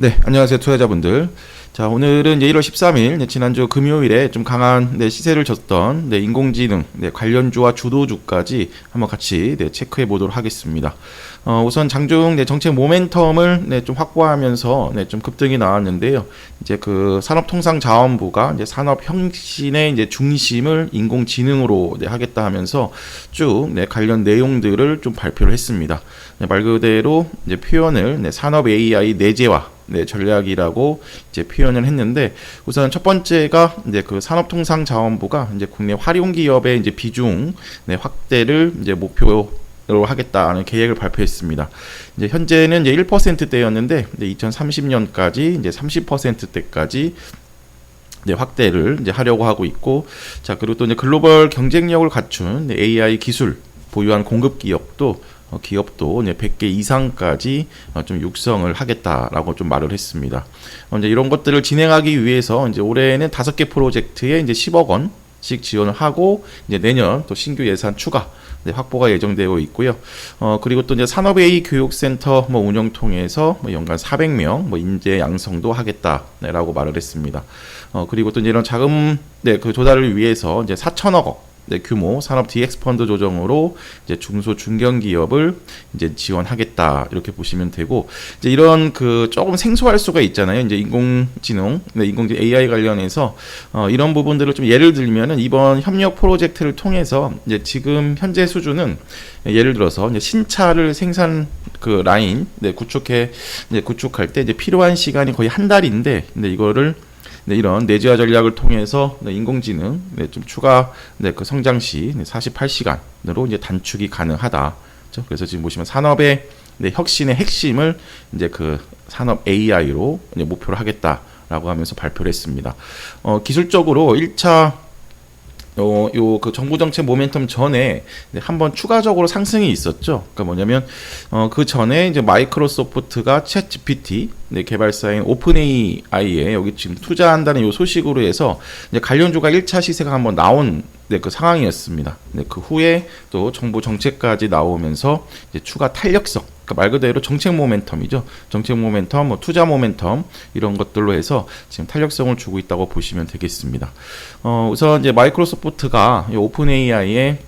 네, 안녕하세요, 투자자분들. 자, 오늘은 이제 1월 13일, 네, 지난주 금요일에 좀 강한 네, 시세를 졌던 네, 인공지능 네, 관련주와 주도주까지 한번 같이 네, 체크해 보도록 하겠습니다. 어, 우선 장중 네, 정책 모멘텀을 네, 좀 확보하면서 네, 좀 급등이 나왔는데요. 이제 그 산업통상자원부가 이제 산업 혁신의 이제 중심을 인공지능으로 네, 하겠다 하면서 쭉 네, 관련 내용들을 좀 발표를 했습니다. 네, 말 그대로 이제 표현을 네, 산업 AI 내재화 네, 전략이라고 이제 표현을 했는데 우선 첫 번째가 이제 그 산업통상자원부가 이제 국내 활용 기업의 이제 비중 네, 확대를 이제 목표 로 하겠다는 계획을 발표했습니다. 이제 현재는 이제 1%대였는데 이제 2030년까지 이제 30%대까지 이제 확대를 이제 하려고 하고 있고 자 그리고 또 이제 글로벌 경쟁력을 갖춘 AI 기술 보유한 공급 기업도 어, 기업도 이제 100개 이상까지 어, 좀 육성을 하겠다라고 좀 말을 했습니다. 어, 이제 이런 것들을 진행하기 위해서 이제 올해는 다섯 개 프로젝트에 이제 10억 원씩 지원을 하고 이제 내년 또 신규 예산 추가 네, 확보가 예정되어 있고요. 어, 그리고 또 이제 산업 A 교육센터 뭐 운영 통해서 뭐 연간 400명 뭐 인재 양성도 하겠다라고 말을 했습니다. 어, 그리고 또 이제 이런 자금 네, 그 조달을 위해서 이제 4천억 원 네, 규모 산업 DX 펀드 조정으로 이제 중소 중견 기업을 이제 지원하겠다 이렇게 보시면 되고 이제 이런 그 조금 생소할 수가 있잖아요. 이제 인공지능, 네, 인공지능 AI 관련해서 어, 이런 부분들을 좀 예를 들면은 이번 협력 프로젝트를 통해서 이제 지금 현재 수준은 예를 들어서 이제 신차를 생산 그 라인 네, 구축해 이제 구축할 때 이제 필요한 시간이 거의 한 달인데 근데 이거를 네, 이런 내재화 전략을 통해서 네, 인공지능 네, 좀 추가 네, 그 성장 시 네, 48시간으로 이제 단축이 가능하다. 그렇죠? 그래서 지금 보시면 산업의 네, 혁신의 핵심을 이제 그 산업 AI로 목표를 하겠다라고 하면서 발표를 했습니다. 어, 기술적으로 1차 어, 요 그 정부 정책 모멘텀 전에 한번 추가적으로 상승이 있었죠. 그러니까 뭐냐면 어, 그 전에 이제 마이크로소프트가 챗 GPT 네, 개발사인 오픈AI에 여기 지금 투자한다는 요 소식으로 해서 이제 관련주가 1차 시세가 한번 나온 네, 그 상황이었습니다. 네, 그 후에 또 정부 정책까지 나오면서 추가 탄력성 그러니까 말 그대로 정책 모멘텀이죠. 정책 모멘텀, 뭐 투자 모멘텀 이런 것들로 해서 지금 탄력성을 주고 있다고 보시면 되겠습니다. 어, 우선 이제 마이크로소프트가 오픈 AI에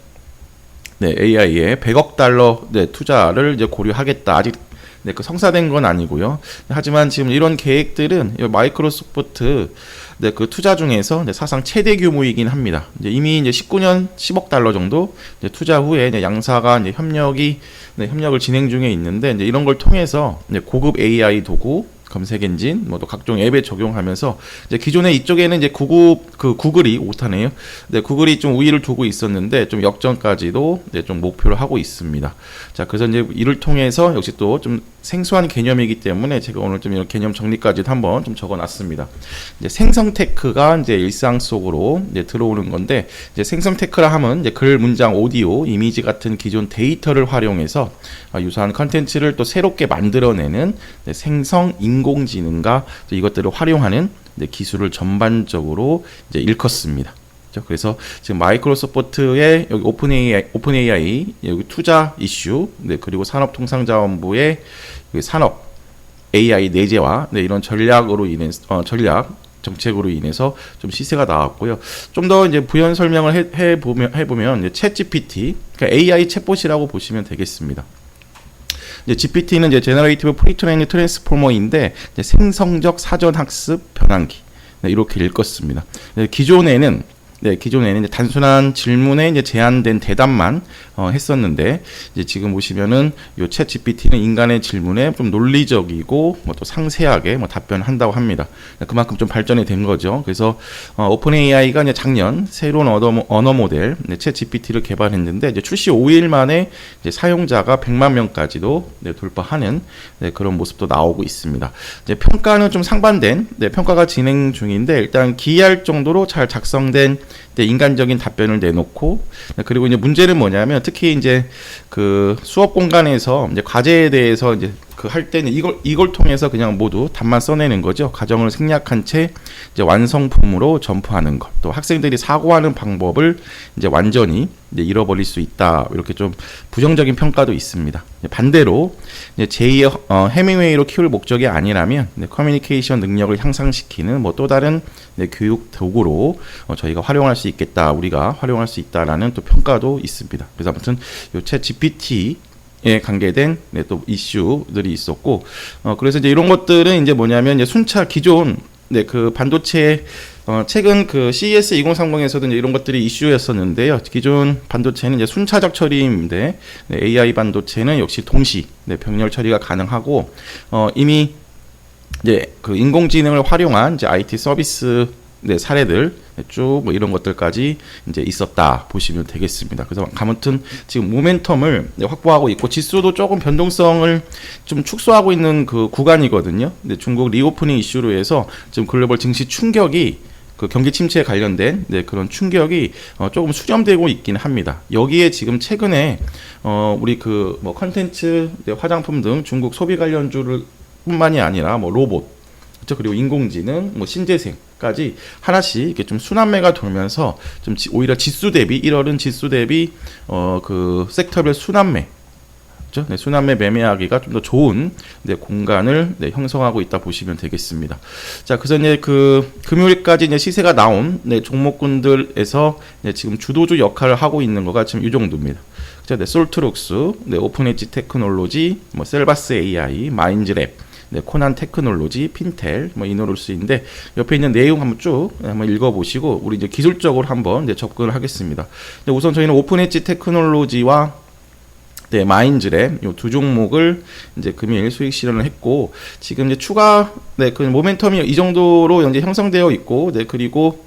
네, AI에 100억 달러 네, 투자를 이제 고려하겠다. 아직 네, 그 성사된 건 아니고요. 하지만 지금 이런 계획들은 마이크로소프트 네, 그 투자 중에서 네, 사상 최대 규모이긴 합니다. 이제 이미 이제 19년 10억 달러 정도 투자 후에 양사가 이제 협력이 네, 협력을 진행 중에 있는데 이제 이런 걸 통해서 이제 고급 AI 도구 검색 엔진, 뭐 또 각종 앱에 적용하면서 이제 기존에 이쪽에는 이제 구글 그 구글이 오타네요. 네, 구글이 좀 우위를 두고 있었는데 좀 역전까지도 이제 좀 목표를 하고 있습니다. 자, 그래서 이제 이를 통해서 역시 또좀 생소한 개념이기 때문에 제가 오늘 좀 이런 개념 정리까지도 한번 좀 적어놨습니다. 이제 생성 테크가 이제 일상 속으로 이제 들어오는 건데 이제 생성 테크라 하면 이제 글, 문장, 오디오, 이미지 같은 기존 데이터를 활용해서 유사한 컨텐츠를 또 새롭게 만들어내는 생성 인공지능과 이것들을 활용하는 기술을 전반적으로 이제 일컫습니다. 그래서 지금 마이크로소프트의 여기 오픈 AI, 오픈 AI 여기 투자 이슈, 네, 그리고 산업통상자원부의 산업 AI 내재화, 네, 이런 전략으로 인해 어, 전략 정책으로 인해서 좀 시세가 나왔고요. 좀 더 이제 부연 설명을 해, 해 보면 해 보면 챗 GPT, 그러니까 AI 챗봇이라고 보시면 되겠습니다. 이제 GPT는 이제 제너레이티브 프리트레이닝 트랜스포머인데 생성적 사전 학습 변환기 네, 이렇게 읽었습니다. 네, 기존에는 네, 기존에는 이제 단순한 질문에 이제 제한된 대답만 어, 했었는데 이제 지금 보시면은 요챗 GPT는 인간의 질문에 좀 논리적이고 뭐 또 상세하게 뭐 답변한다고 합니다. 그만큼 좀 발전이 된 거죠. 그래서 어, 오픈 AI가 이제 작년 새로운 언어, 언어 모델 네, 챗 GPT를 개발했는데 이제 출시 5일 만에 이제 사용자가 100만 명까지도 네, 돌파하는 네, 그런 모습도 나오고 있습니다. 이제 평가는 좀 상반된 네, 평가가 진행 중인데 일단 기이할 정도로 잘 작성된 인간적인 답변을 내놓고 그리고 이제 문제는 뭐냐면 특히 이제 그 수업 공간에서 이제 과제에 대해서 이제 그 할 때는 이걸 이걸 통해서 그냥 모두 답만 써내는 거죠. 과정을 생략한 채 이제 완성품으로 점프하는 것. 또 학생들이 사고하는 방법을 이제 완전히 이제 잃어버릴 수 있다. 이렇게 좀 부정적인 평가도 있습니다. 반대로 이제 제2의 어, 해밍웨이로 키울 목적이 아니라면 네, 커뮤니케이션 능력을 향상시키는 뭐 또 다른 네, 교육 도구로 어, 저희가 활용할 수 있겠다. 우리가 활용할 수 있다라는 또 평가도 있습니다. 그래서 아무튼 요챗 GPT 에 관계된 네, 또 이슈들이 있었고 어 그래서 이제 이런 것들은 이제 뭐냐면 이제 순차 기존 네 그 반도체 어 최근 그 CES 2030에서도 이제 이런 것들이 이슈였었는데요. 기존 반도체는 이제 순차적 처리인데 네, AI 반도체는 역시 동시 네, 병렬 처리가 가능하고 어 이미 이제 그 인공지능을 활용한 이제 IT 서비스 네, 사례들 쭉 뭐 이런 것들까지 이제 있었다 보시면 되겠습니다. 그래서 아무튼 지금 모멘텀을 네, 확보하고 있고 지수도 조금 변동성을 좀 축소하고 있는 그 구간이거든요. 근데 중국 리오프닝 이슈로 해서 지금 글로벌 증시 충격이 그 경기 침체에 관련된 네, 그런 충격이 어, 조금 수렴되고 있긴 합니다. 여기에 지금 최근에 어, 우리 그 뭐 컨텐츠, 네, 화장품 등 중국 소비 관련주를 뿐만이 아니라 뭐 로봇, 그렇죠? 그리고 인공지능, 뭐 신재생까지 하나씩 이렇게 좀 순환매가 돌면서 좀 지- 오히려 지수 대비 1월은 지수 대비 어 그 섹터별 순환매 그렇죠? 네, 순환매 매매하기가 좀 더 좋은 네, 공간을 네, 형성하고 있다 보시면 되겠습니다. 자, 그래서 이제 그 금요일까지 이제 시세가 나온 네, 종목군들에서 네, 지금 주도주 역할을 하고 있는 거가 지금 이 정도입니다. 그렇죠? 네, 솔트록스, 네, 오픈엣지 테크놀로지, 뭐 셀바스 AI, 마인즈랩, 네, 코난 테크놀로지, 핀텔, 뭐 이노루스인데 옆에 있는 내용 한번 쭉 한번 읽어보시고 우리 이제 기술적으로 한번 네, 접근을 하겠습니다. 네, 우선 저희는 오픈엣지 테크놀로지와 네, 마인즈랩 요두 종목을 이제 금일 수익 실현을 했고 지금 이제 추가 네, 그 모멘텀이 이 정도로 이제 형성되어 있고 네, 그리고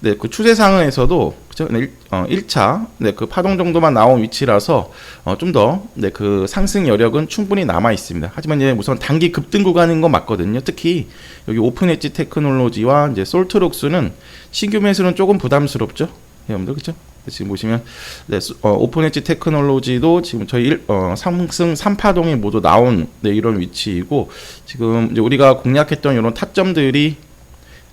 네, 그 추세 상황에서도 그죠? 네, 일, 어, 1차 네, 그 파동 정도만 나온 위치라서 어, 좀 더 네, 그 상승 여력은 충분히 남아 있습니다. 하지만 이제 우선 단기 급등 구간인 건 맞거든요. 특히 여기 오픈 엣지 테크놀로지와 이제 솔트록스는 신규 매수는 조금 부담스럽죠. 여러분들 그렇죠? 지금 보시면 네, 수- 어, 오픈 엣지 테크놀로지도 지금 저희 일, 어, 상승 3파동이 모두 나온 네, 이런 위치이고 지금 이제 우리가 공략했던 이런 타점들이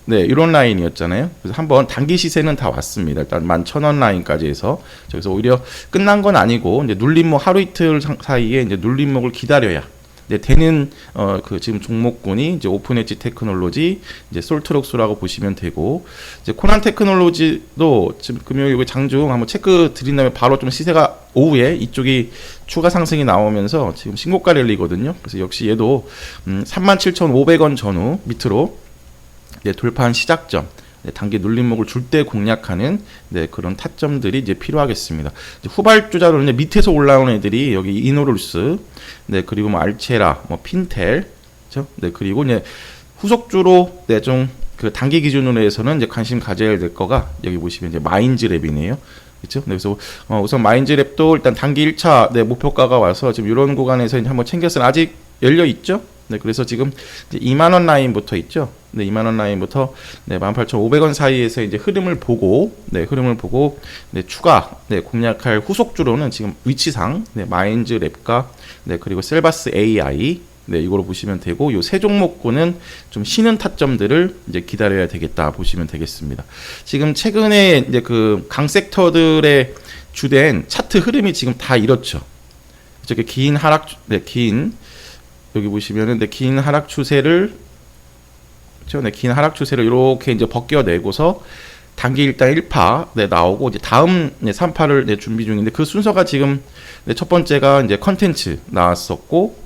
네, 이런 라인이었잖아요. 그래서 한번 단기 시세는 다 왔습니다. 일단 11,000원 라인까지 해서 저기서 오히려 끝난 건 아니고 이제 눌림목 하루 이틀 상- 사이에 이제 눌림목을 기다려야 네, 되는 어 그 지금 종목군이 이제 오픈 엣지 테크놀로지, 이제 솔트록스라고 보시면 되고 이제 코난 테크놀로지도 지금 금요일 장중 한번 체크 드린 다음에 바로 좀 시세가 오후에 이쪽이 추가 상승이 나오면서 지금 신고가 랠리거든요. 그래서 역시 얘도 음 37,500원 전후 밑으로 네, 돌파한 시작점, 네, 단기 눌림목을 줄 때 공략하는 네, 그런 타점들이 이제 필요하겠습니다. 이제 후발주자로 이제 밑에서 올라오는 애들이 여기 이노룰스, 네, 그리고 뭐 알체라, 뭐 핀텔, 그죠? 네, 그리고 이제 후속주로 네, 좀그 단기 기준으로 해서는 이제 관심 가져야 될 거가 여기 보시면 이제 마인즈랩이네요. 그렇죠? 네, 그래서 어, 우선 마인즈랩도 일단 단기 1차 네, 목표가가 와서 지금 이런 구간에서 이제 한번 챙겼으나 아직 열려 있죠? 네, 그래서 지금 이제 2만 원 라인부터 있죠. 네, 2만 원 라인부터 네, 18,500원 사이에서 이제 흐름을 보고 네, 흐름을 보고 네, 추가 네, 공략할 후속주로는 지금 위치상 네, 마인즈 랩과 네, 그리고 셀바스 AI 네, 이거로 보시면 되고 요 세 종목군은 좀 쉬는 타점들을 이제 기다려야 되겠다 보시면 되겠습니다. 지금 최근에 이제 그 강 섹터들의 주된 차트 흐름이 지금 다 이렇죠. 저게 긴 하락 네, 긴 여기 보시면은 네, 긴 하락 추세를 그렇죠? 네, 긴 하락 추세를 이렇게 이제 벗겨내고서 단기 일단 1파 네, 나오고 이제 다음 네, 3파를 네, 준비 중인데 그 순서가 지금 네, 첫 번째가 이제 컨텐츠 나왔었고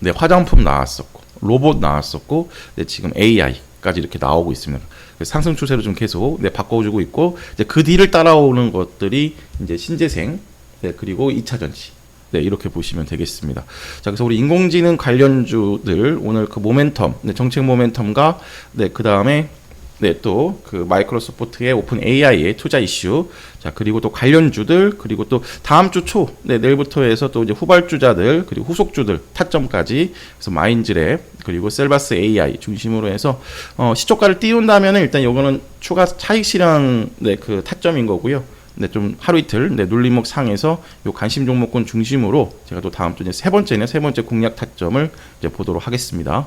네, 화장품 나왔었고 로봇 나왔었고 네, 지금 AI까지 이렇게 나오고 있습니다. 상승 추세로 좀 계속 네, 바꿔주고 있고 이제 그 뒤를 따라오는 것들이 이제 신재생 네, 그리고 2차 전지 네, 이렇게 보시면 되겠습니다. 자, 그래서 우리 인공지능 관련주들 오늘 그 모멘텀, 네, 정책 모멘텀과 네, 그 다음에 네, 또 그 마이크로소프트의 오픈 AI의 투자 이슈, 자 그리고 또 관련주들, 그리고 또 다음 주 초, 네, 내일부터 해서 또 이제 후발주자들, 그리고 후속주들 타점까지, 그래서 마인즈랩, 그리고 셀바스 AI 중심으로 해서 어, 시초가를 띄운다면은 일단 요거는 추가 차익 실현 네, 그 타점인 거고요. 네, 좀 하루 이틀 네, 눌림목 상에서 요 관심 종목군 중심으로 제가 또 다음 주 이제 세 번째는 세 번째 공략 타점을 이제 보도록 하겠습니다.